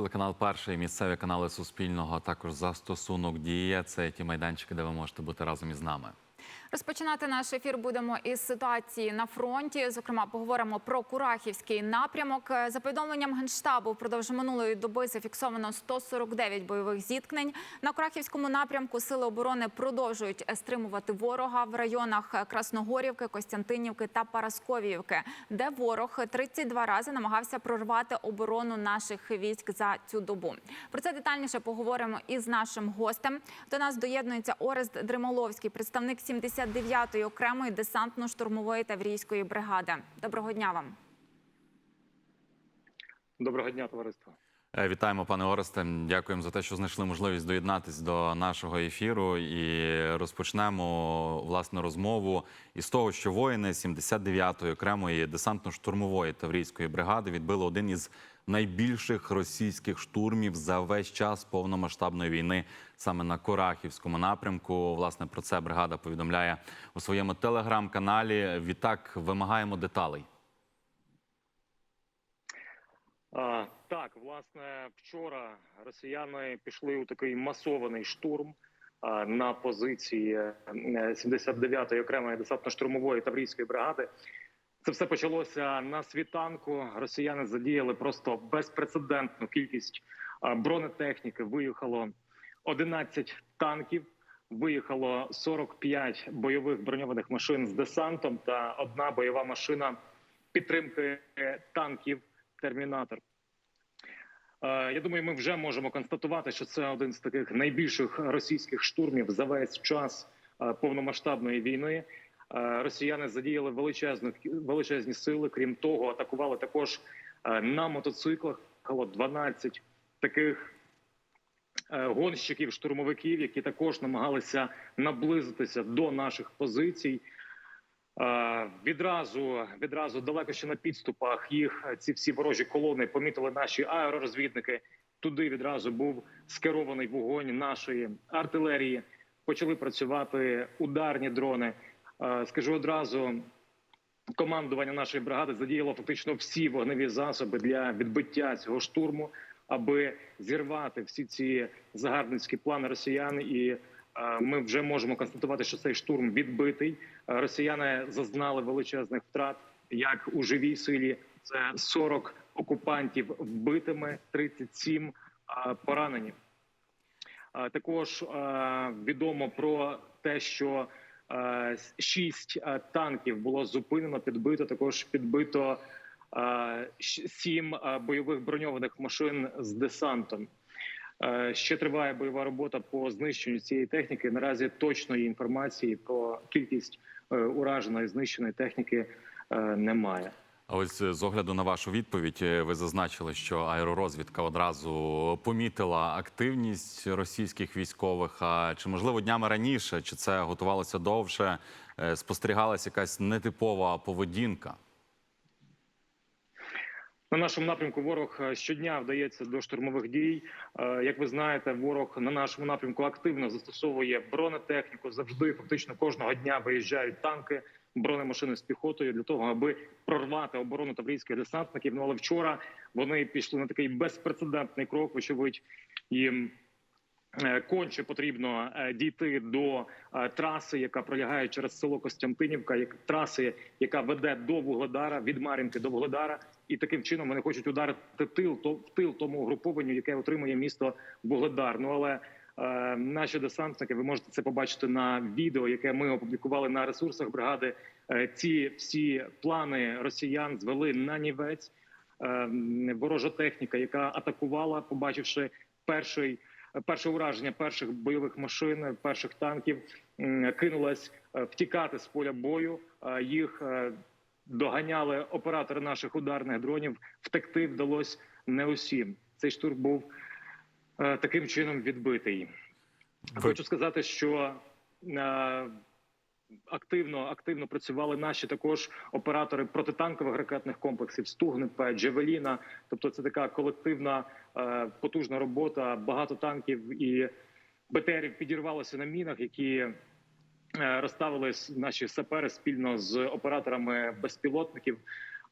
Телеканал Перший, місцеві канали Суспільного, а також застосунок Дія. Це ті майданчики, де ви можете бути разом із нами. Розпочинати наш ефір будемо із ситуації на фронті. Зокрема, поговоримо про Курахівський напрямок. За повідомленням генштабу, впродовж минулої доби зафіксовано 149 бойових зіткнень. На Курахівському напрямку сили оборони продовжують стримувати ворога в районах Красногорівки, Костянтинівки та Парасковіївки, де ворог 32 рази намагався прорвати оборону наших військ за цю добу. Про це детальніше поговоримо із нашим гостем. До нас доєднується Орест Дримоловський, представник 79-ї окремої десантно-штурмової таврійської бригади. Доброго дня вам. Доброго дня, товариство. Е, Вітаємо, пане Оресте. Дякуємо за те, що знайшли можливість доєднатись до нашого ефіру. І розпочнемо власне розмову із того, що воїни 79-ї окремої десантно-штурмової таврійської бригади відбили один із найбільших російських штурмів за весь час повномасштабної війни саме на Корахівському напрямку. Власне про це бригада повідомляє у своєму телеграм-каналі. Відтак вимагаємо деталей. А, так, власне, вчора росіяни пішли у такий масований штурм на позиції е, 79-ї окремої десантно-штурмової таврійської бригади. Це все почалося на світанку. Росіяни задіяли просто безпрецедентну кількість бронетехніки. Виїхало 11 танків. Виїхало 45 бойових броньованих машин з десантом та одна бойова машина підтримки танків Термінатор. Я думаю, ми вже можемо констатувати, що це один з таких найбільших російських штурмів за весь час повномасштабної війни. Е, Росіяни задіяли величезну величезні сили. Крім того, атакували також е, на мотоциклах. Було 12 таких е, гонщиків, штурмовиків, які також намагалися наблизитися до наших позицій. Відразу відразу далеко ще на підступах їх ці всі ворожі колони помітили наші аеророзвідники. Туди відразу був скерований вогонь нашої артилерії. Почали працювати ударні дрони. Е, Скажу одразу, командування нашої бригади задіяло фактично всі вогневі засоби для відбиття цього штурму, аби зірвати всі ці загарбницькі плани росіян. І е, ми вже можемо констатувати, що цей штурм відбитий. Е, Росіяни зазнали величезних втрат, як у живій силі. Це 40 окупантів вбитими, 37 е, поранені. Також відомо про те, що шість е, танків було зупинено, підбито. Також підбито е, сім е, бойових броньованих машин з десантом. Е, Ще триває бойова робота по знищенню цієї техніки. Наразі точної інформації про кількість е, ураженої знищеної техніки е, немає. А ось е, з огляду на вашу відповідь, е, ви зазначили, що аеророзвідка одразу помітила активність російських військових. А чи можливо днями раніше, чи це готувалося довше? е, Спостерігалася якась нетипова поведінка? На нашому напрямку ворог щодня вдається до штурмових дій. Як ви знаєте, ворог на нашому напрямку активно застосовує бронетехніку. Завжди фактично кожного дня виїжджають танки, бронемашини з піхотою для того, аби прорвати оборону таврійських десантників. Ну але вчора вони пішли на такий безпрецедентний крок. Вочевидь, їм е, конче потрібно е, дійти до е, траси, яка пролягає через село Костянтинівка, як траси, яка веде до Вугледара від Мар'їнки до Вугледара, і таким чином вони хочуть ударити тил, то в тил тому угрупованню, яке отримує місто Вугледар. Ну але наші десантники, ви можете це побачити на відео, яке ми опублікували на ресурсах бригади. Е, ці всі плани росіян звели на нівець. Е, ворожа техніка, яка атакувала, побачивши перший перше ураження перших бойових машин, перших танків, кинулась е, втікати з поля бою. Е, Їх е, доганяли оператори наших ударних дронів. Втекти вдалося не усім. Цей штурм був е, таким чином відбитий. Ви- Хочу сказати, що е, активно активно працювали наші також оператори протитанкових ракетних комплексів Стугнепе, Джевеліна. Тобто, це така колективна е, потужна робота. Багато танків і БТРів підірвалося на мінах, які е, розставили наші сапери спільно з операторами безпілотників.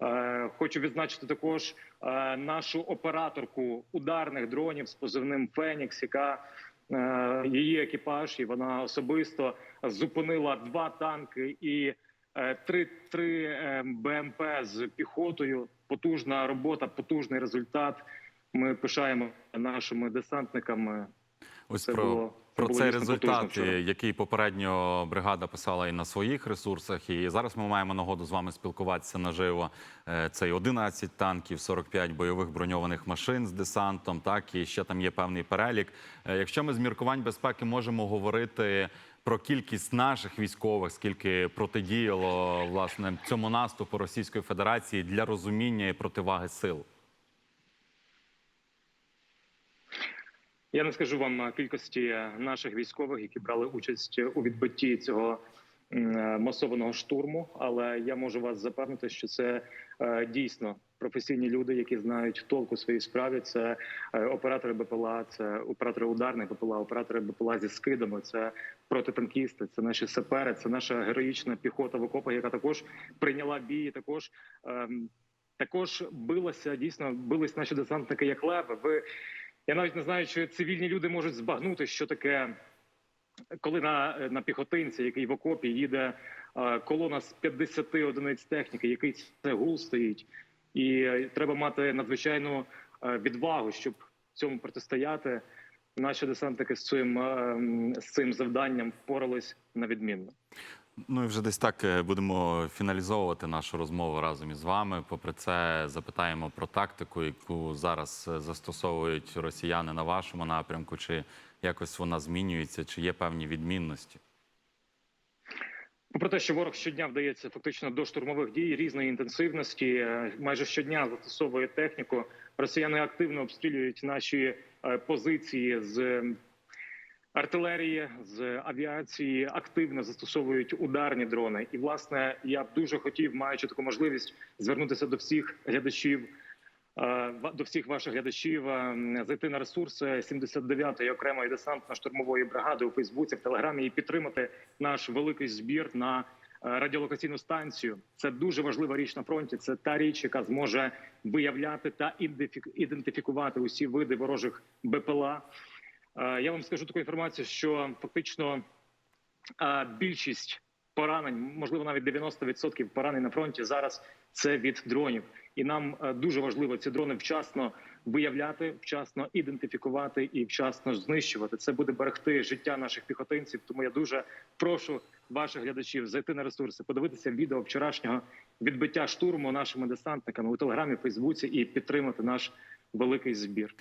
Е, Хочу відзначити також е, нашу операторку ударних дронів з позивним Фенікс, яка е, її екіпаж, і вона особисто зупинила два танки і три, три БМП з піхотою. Потужна робота, потужний результат. Ми пишаємо нашими десантниками. Ось Це про, було- про дійсно результат, який попередньо бригада писала і на своїх ресурсах. І зараз ми маємо нагоду з вами спілкуватися наживо. Це й 11 танків, 45 бойових броньованих машин з десантом. Так і ще там є певний перелік. Е, Якщо ми з міркувань безпеки можемо говорити. Про кількість наших військових, скільки протидіяло власне цьому наступу Російської Федерації для розуміння і противаги сил. Я не скажу вам е, кількості наших військових, які брали участь у відбитті цього е, масованого штурму. Але я можу вас запевнити, що це е, дійсно професійні люди, які знають толку своїй справі. Це е, оператори БПЛА, це оператори ударних БПЛА, оператори БПЛА зі скидами. Це протитанкісти, це наші сапери, це наша героїчна піхота в окопах, яка також прийняла бій. Також ем, також билася дійсно бились наші десантники як леви. Ви я навіть не знаю, чи цивільні люди можуть збагнути, що таке, коли на, на піхотинці, який в окопі їде е, колона з 50 одиниць техніки, який це гул стоїть, і е, треба мати надзвичайну е, відвагу, щоб цьому протистояти. Наші десантники з цим, е, з цим завданням впорались на відмінно. Ну і вже десь так е, будемо фіналізовувати нашу розмову разом із вами. Попри це, запитаємо про тактику, яку зараз е, застосовують росіяни на вашому напрямку, чи якось вона змінюється, чи є певні відмінності. Попри те, що ворог щодня вдається фактично до штурмових дій різної інтенсивності, е, майже щодня застосовує техніку. Росіяни активно обстрілюють наші позиції з артилерії, з авіації, активно застосовують ударні дрони. І власне я б дуже хотів, маючи таку можливість, звернутися до всіх глядачів. е, До всіх ваших глядачів е, зайти на ресурси 79-ї окремої десантно-штурмової бригади у Фейсбуці, в Телеграмі і підтримати наш великий збір на е, радіолокаційну станцію. Це дуже важлива річ на фронті. Це та річ, яка зможе виявляти та ідентифі- ідентифікувати усі види ворожих БПЛА. Е, Я вам скажу таку інформацію, що фактично е, більшість поранень, можливо, навіть 90% поранень на фронті зараз це від дронів, і нам е, дуже важливо ці дрони вчасно виявляти, вчасно ідентифікувати і вчасно знищувати. Це буде берегти життя наших піхотинців. Тому я дуже прошу ваших глядачів зайти на ресурси, подивитися відео вчорашнього відбиття штурму нашими десантниками у телеграмі, Фейсбуці і підтримати наш великий збір.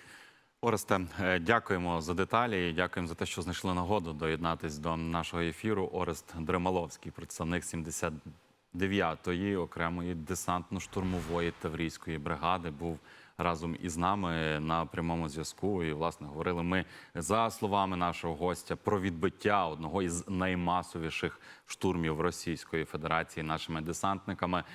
Оресте, е, дякуємо за деталі. Дякуємо за те, що знайшли нагоду доєднатись до нашого ефіру. Орест Дремаловський, представник 79-ї окремої десантно-штурмової таврійської бригади, був разом із нами на прямому зв'язку. І власне говорили ми за словами нашого гостя про відбиття одного із наймасовіших штурмів Російської Федерації нашими десантниками.